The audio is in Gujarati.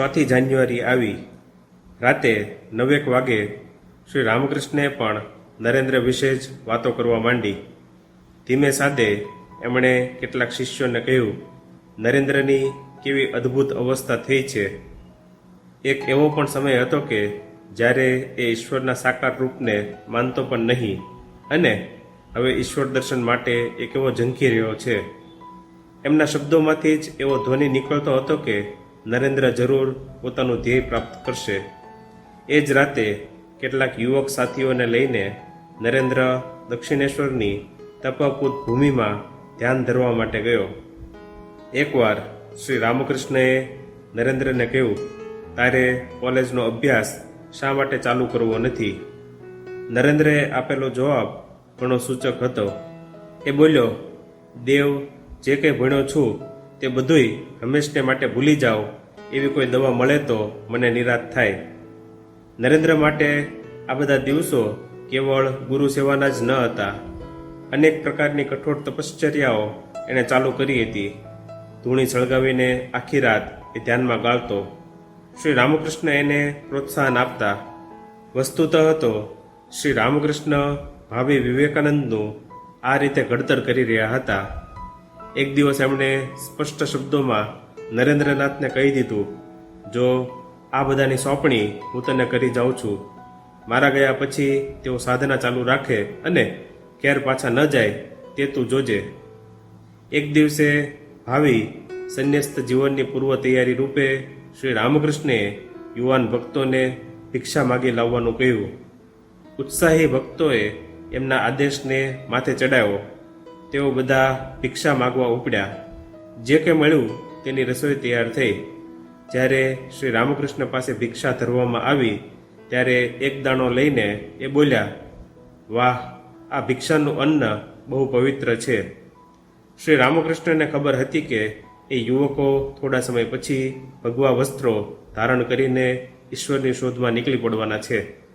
ચોથી જાન્યુઆરી આવી. રાતે નવેક વાગે શ્રી રામકૃષ્ણએ પણ નરેન્દ્ર વિશે જ વાતો કરવા માંડી. ધીમે સાદે એમણે કેટલાક શિષ્યોને કહ્યું, નરેન્દ્રની કેવી અદ્ભુત અવસ્થા થઈ છે. એક એવો પણ સમય હતો કે જ્યારે એ ઈશ્વરના સાકાર રૂપને માનતો પણ નહીં અને હવે ઈશ્વર દર્શન માટે એક એવો ઝંખી રહ્યો છે. એમના શબ્દોમાંથી જ એવો ધ્વનિ નીકળતો હતો કે નરેન્દ્ર જરૂર પોતાનું ધ્યેય પ્રાપ્ત કરશે. એ જ રાતે કેટલાક યુવક સાથીઓને લઈને નરેન્દ્ર દક્ષિણેશ્વરની તપકૂત ભૂમિમાં ધ્યાન ધરવા માટે ગયો. એકવાર શ્રી રામકૃષ્ણએ નરેન્દ્રને કહ્યું, તારે કોલેજનો અભ્યાસ શા માટે ચાલુ કરવો નથી? નરેન્દ્રએ આપેલો જવાબ ઘણો સૂચક હતો. એ બોલ્યો, દેવ, જે કંઈ ભણ્યો છું તે બધુંય હંમેશને માટે ભૂલી જાઓ, એવી કોઈ દવા મળે તો મને નિરાશ થાય. નરેન્દ્ર માટે આ બધા દિવસો કેવળ ગુરુ સેવાના જ ન હતા. અનેક પ્રકારની કઠોર તપશ્ચર્યાઓ એણે ચાલુ કરી હતી. ધૂણી સળગાવીને આખી રાત એ ધ્યાનમાં ગાળતો. શ્રી રામકૃષ્ણ એને પ્રોત્સાહન આપતા. વસ્તુતઃ તો શ્રી રામકૃષ્ણ ભાવિ વિવેકાનંદનું આ રીતે ઘડતર કરી રહ્યા હતા. એક દિવસ એમણે સ્પષ્ટ શબ્દોમાં નરેન્દ્રનાથને કહી દીધું, જો આ બધાની સોંપણી હું તને કરી જાઉં છું, મારા ગયા પછી તેઓ સાધના ચાલુ રાખે અને ક્યાર પાછા ન જાય તે તું જોજે. એક દિવસે ભાવિ સંન્યસ્ત જીવનની પૂર્વ તૈયારી રૂપે શ્રી રામકૃષ્ણે યુવાન ભક્તોને ભિક્ષા માગી લાવવાનું કહ્યું. ઉત્સાહી ભક્તોએ એમના આદેશને માથે ચડાવ્યો તેઓ બધા ભિક્ષા માગવા ઉપડ્યા. જે કે મળ્યું તેની રસોઈ તૈયાર થઈ. જ્યારે શ્રી રામકૃષ્ણ પાસે ભિક્ષા ધરવામાં આવી, ત્યારે એક દાણો લઈને એ બોલ્યા, વાહ, આ ભિક્ષાનું અન્ન બહુ પવિત્ર છે. શ્રી રામકૃષ્ણને ખબર હતી કે એ યુવકો થોડા સમય પછી ભગવા વસ્ત્રો ધારણ કરીને ઈશ્વરની શોધમાં નીકળી પડવાના છે.